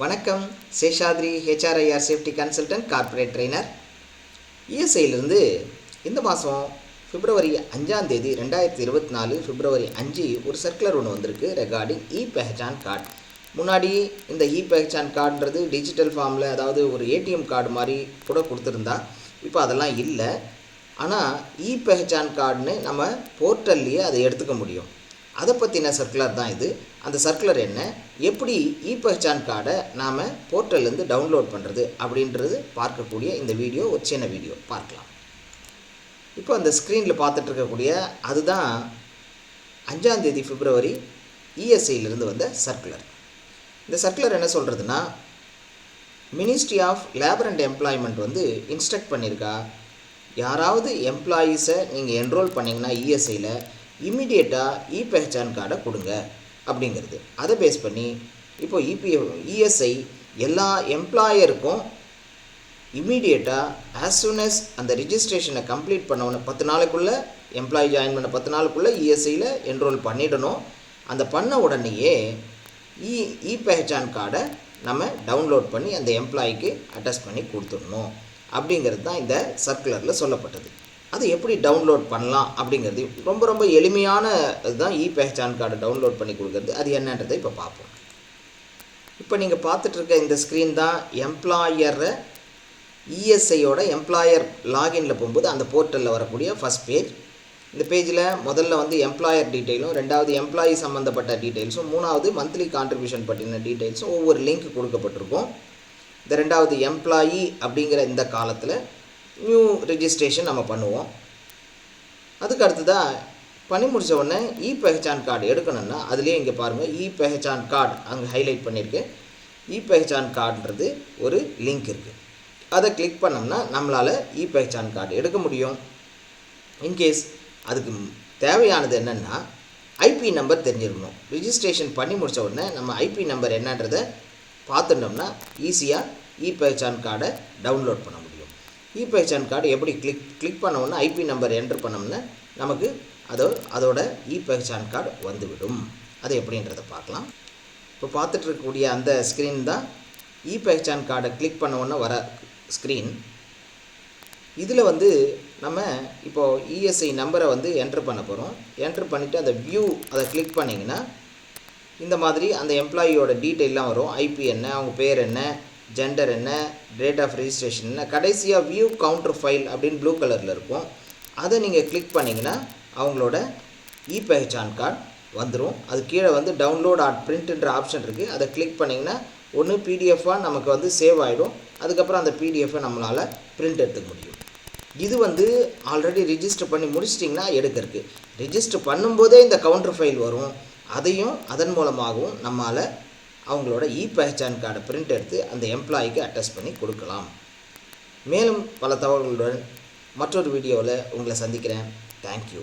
வணக்கம். Seshadri HRIR safety consultant corporate trainer இஎஸ்ஐயிலிருந்து இந்த மாதம் பிப்ரவரி அஞ்சாம் தேதி ரெண்டாயிரத்தி இருபத்தி நாலு பிப்ரவரி அஞ்சு ஒரு சர்க்குலர் ஒன்று வந்திருக்கு ரெகார்டிங் இ பெஹச்சான் கார்டு முன்னாடி இந்த இ பெஹச்சான் கார்டுன்றது டிஜிட்டல் ஃபார்மில் அதாவது ஒரு ஏடிஎம் கார்டு மாதிரி கூட கொடுத்துருந்தா இப்போ அதெல்லாம் இல்லை. ஆனால் இ பெஹச்சான் கார்டுன்னு நம்ம போர்ட்டல்லையே அதை எடுத்துக்க முடியும். அதை பற்றின சர்க்குலர் தான் இது. அந்த சர்க்குலர் என்ன? எப்படி இ பெஹச்சான் கார்டை நாம் போர்ட்டல்லேருந்து டவுன்லோட் பண்ணுறது அப்படின்றது பார்க்கக்கூடிய இந்த வீடியோ ஒரு சின்ன வீடியோ பார்க்கலாம். இப்போ அந்த ஸ்க்ரீனில் பார்த்துட்டு இருக்கக்கூடிய அதுதான் அஞ்சாந்தேதி பிப்ரவரி இஎஸ்ஐயிலிருந்து வந்த சர்க்குலர் இந்த சர்க்குலர் என்ன சொல்கிறதுனா ministry of labour and employment வந்து இன்ஸ்ட்ரக்ட் பண்ணியிருக்கா யாராவது எம்ப்ளாயீஸை நீங்கள் என்ரோல் பண்ணிங்கன்னா இஎஸ்ஐயில் இம்மிடியேட்டாக இ பெஹச்சான் கார்டை கொடுங்க அப்படிங்கிறது. அதை பேஸ் பண்ணி இப்போ இபிஎஃப் இஎஸ்ஐ எல்லா எம்ப்ளாயருக்கும் இம்மீடியட்டாக ஆஸ் சூன் அஸ் அந்த ரிஜிஸ்ட்ரேஷனை கம்ப்ளீட் பண்ண உடனே பத்து நாளுக்குள்ளே எம்ப்ளாயி ஜாயின் பண்ண பத்து நாளுக்குள்ளே இஎஸ்ஐயில் என்ரோல் பண்ணிடணும். அந்த பண்ண உடனேயே இ இ பெஹச்சான் கார்டை நம்ம டவுன்லோட் பண்ணி அந்த எம்ப்ளாயிக்கு அட்டாச் பண்ணி கொடுத்துடணும். அப்படிங்கிறது தான் இந்த சர்க்குலரில் சொல்லப்பட்டது. அது எப்படி டவுன்லோட் பண்ணலாம் அப்படிங்கிறது ரொம்ப ரொம்ப எளிமையான இதுதான் இ பெஹச்சான் கார்டை டவுன்லோட் பண்ணி கொடுக்குறது. அது என்னன்றதை இப்போ பார்ப்போம். இப்போ நீங்கள் பார்த்துட்ருக்க இந்த ஸ்க்ரீன் தான் எம்ப்ளாயரை இஎஸ்ஐயோட எம்ப்ளாயர் லாகின்ல போகும்போது அந்த போர்ட்டலில் வரக்கூடிய ஃபஸ்ட் பேஜ் இந்த பேஜில் முதல்ல வந்து எம்ப்ளாயர் டீட்டெயிலும் ரெண்டாவது எம்ப்ளாயி சம்மந்தப்பட்ட டீட்டெயில்ஸும் மூணாவது மந்த்லி கான்ட்ரிபியூஷன் பற்றின டீட்டெயில்ஸும் ஒவ்வொரு லிங்க் கொடுக்கப்பட்டிருக்கும். இந்த ரெண்டாவது எம்ப்ளாயி அப்படிங்கிற இந்த காலத்தில் நியூ ரெஜிஸ்ட்ரேஷன் நம்ம பண்ணுவோம். அதுக்கு அடுத்ததாக பண்ணி முடிச்ச உடனே இ பெஹச்சான் கார்டு எடுக்கணும்னா அதுலேயே இங்கே பாருங்கள் இ பெஹச்சான் கார்டு அங்கே ஹைலைட் பண்ணியிருக்கு. இ பெஹச்சான் கார்டுன்றது ஒரு லிங்க் இருக்குது அதை கிளிக் பண்ணோம்னா நம்மளால் இ பெஹச்சான் கார்டு எடுக்க முடியும். இன்கேஸ் அதுக்கு தேவையானது என்னென்னா ஐபி நம்பர் தெரிஞ்சிருக்கணும். ரிஜிஸ்ட்ரேஷன் பண்ணி முடித்த உடனே நம்ம ஐபி நம்பர் என்னன்றதை பார்த்துட்டோம்னா ஈஸியாக இ பெஹச்சான் கார்டை டவுன்லோட் பண்ண முடியும். இ பெஹச்சான் கார்டு எப்படி கிளிக் கிளிக் பண்ண உடனே ஐபி நம்பர் என்டர் பண்ணோம்னா நமக்கு அதோ அதோட இ பெஹச்சான் கார்டு வந்துவிடும். அது எப்படின்றத பார்க்கலாம். இப்போ பார்த்துட்ருக்கக்கூடிய அந்த ஸ்க்ரீன் தான் இ பெஹச்சான் கார்டை கிளிக் பண்ண வர ஸ்க்ரீன் இதில் வந்து நம்ம இப்போது இஎஸ்ஐ நம்பரை வந்து என்ட்ரு பண்ண போகிறோம் என்ட்ரு பண்ணிவிட்டு அந்த வியூ அதை கிளிக் பண்ணிங்கன்னா இந்த மாதிரி அந்த எம்ப்ளாயியோட டீட்டெயிலாம் வரும். ஐபி என்ன அவங்க பேர் என்ன ஜெண்டர் என்ன டேட் ஆஃப் ரிஜிஸ்ட்ரேஷன் என்ன கடைசியாக வியூ கவுண்டர் ஃபைல் அப்படின்னு ப்ளூ கலரில் இருக்கும். அதை நீங்கள் கிளிக் பண்ணிங்கன்னா அவங்களோட இ பெஹச்சான் கார்டு வந்துடும் அது கீழே வந்து டவுன்லோட் ஆட் பிரிண்ட்ன்ற ஆப்ஷன் இருக்குது அதை கிளிக் பண்ணிங்கன்னா ஒன்று பிடிஎஃபாக நமக்கு வந்து சேவ் ஆகிடும் அதுக்கப்புறம் அந்த பிடிஎஃபை நம்மளால் பிரிண்ட் எடுத்துக்க முடியும். இது வந்து ஆல்ரெடி ரிஜிஸ்டர் பண்ணி முடிச்சிட்டிங்கன்னா எடுக்கிறதுக்கு. ரிஜிஸ்டர் பண்ணும்போதே இந்த கவுண்டர் ஃபைல் வரும். அதையும் அதன் மூலமாகவும் நம்மளால் அவங்களோட இ பெஹச்சான் கார்டை பிரிண்ட் எடுத்து அந்த எம்ப்ளாய்க்கு அட்டாச் பண்ணி கொடுக்கலாம். மேலும் பல தகவல்களுடன் மற்றொரு வீடியோவில் உங்களை சந்திக்கிறேன். தேங்க்யூ